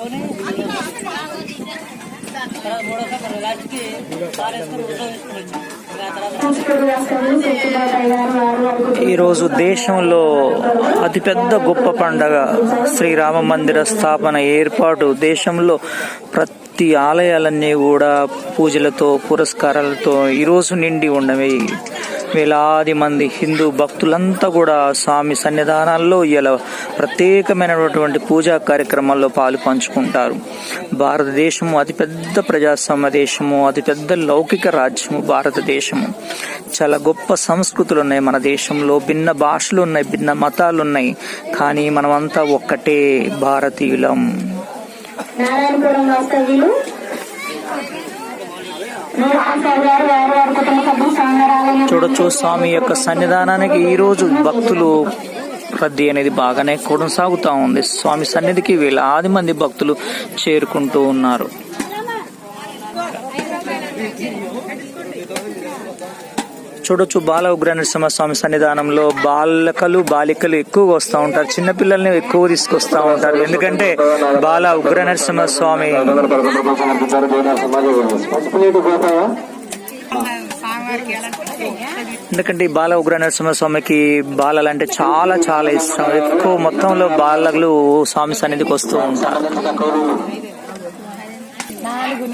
వేసుకొని తర్వాత మూడో లాస్ట్కి ఉద్యోగం వచ్చాం ఈరోజు దేశంలో అతిపెద్ద గొప్ప పండగ శ్రీరామ మందిర స్థాపన ఏర్పాటు. దేశంలో ప్రతి ఆలయాలన్నీ కూడా పూజలతో పురస్కారాలతో ఈరోజు నిండి ఉండవి. వేలాది మంది హిందూ భక్తులంతా కూడా స్వామి సన్నిధానాల్లో ఇలా ప్రత్యేకమైనటువంటి పూజా కార్యక్రమాల్లో పాలు పంచుకుంటారు. భారతదేశము అతిపెద్ద ప్రజాస్వామ్య దేశము అతిపెద్ద లౌకిక రాజ్యము భారతదేశము. చాలా గొప్ప సంస్కృతులు ఉన్నాయి మన దేశంలో భిన్న భాషలు ఉన్నాయి భిన్న మతాలు ఉన్నాయి. కానీ మనమంతా ఒక్కటే భారతీయులం. నారాయణపురం వాస్తవ్యులు. గారు చూడొచ్చు స్వామి యొక్క సన్నిధానానికి ఈ రోజు భక్తులు రద్దీ అనేది బాగానే కొనసాగుతూ ఉంది. స్వామి సన్నిధికి వేలాది మంది భక్తులు చేరుకుంటూ ఉన్నారు. చూడొచ్చు బాల ఉగ్ర నరసింహ స్వామి సన్నిధానంలో బాలకలు బాలికలు ఎక్కువగా వస్తూ ఉంటారు. చిన్నపిల్లల్ని ఎక్కువ తీసుకొస్తూ ఉంటారు. ఎందుకంటే బాల ఉగ్ర నరసింహ స్వామి ఎందుకంటే ఈ బాల ఉగ్ర నరసింహ స్వామికి బాలలు అంటే చాలా చాలా ఇష్టం. ఎక్కువ మొత్తంలో బాలలు స్వామి సన్నిధికి వస్తూ ఉంటారు. నాలుగు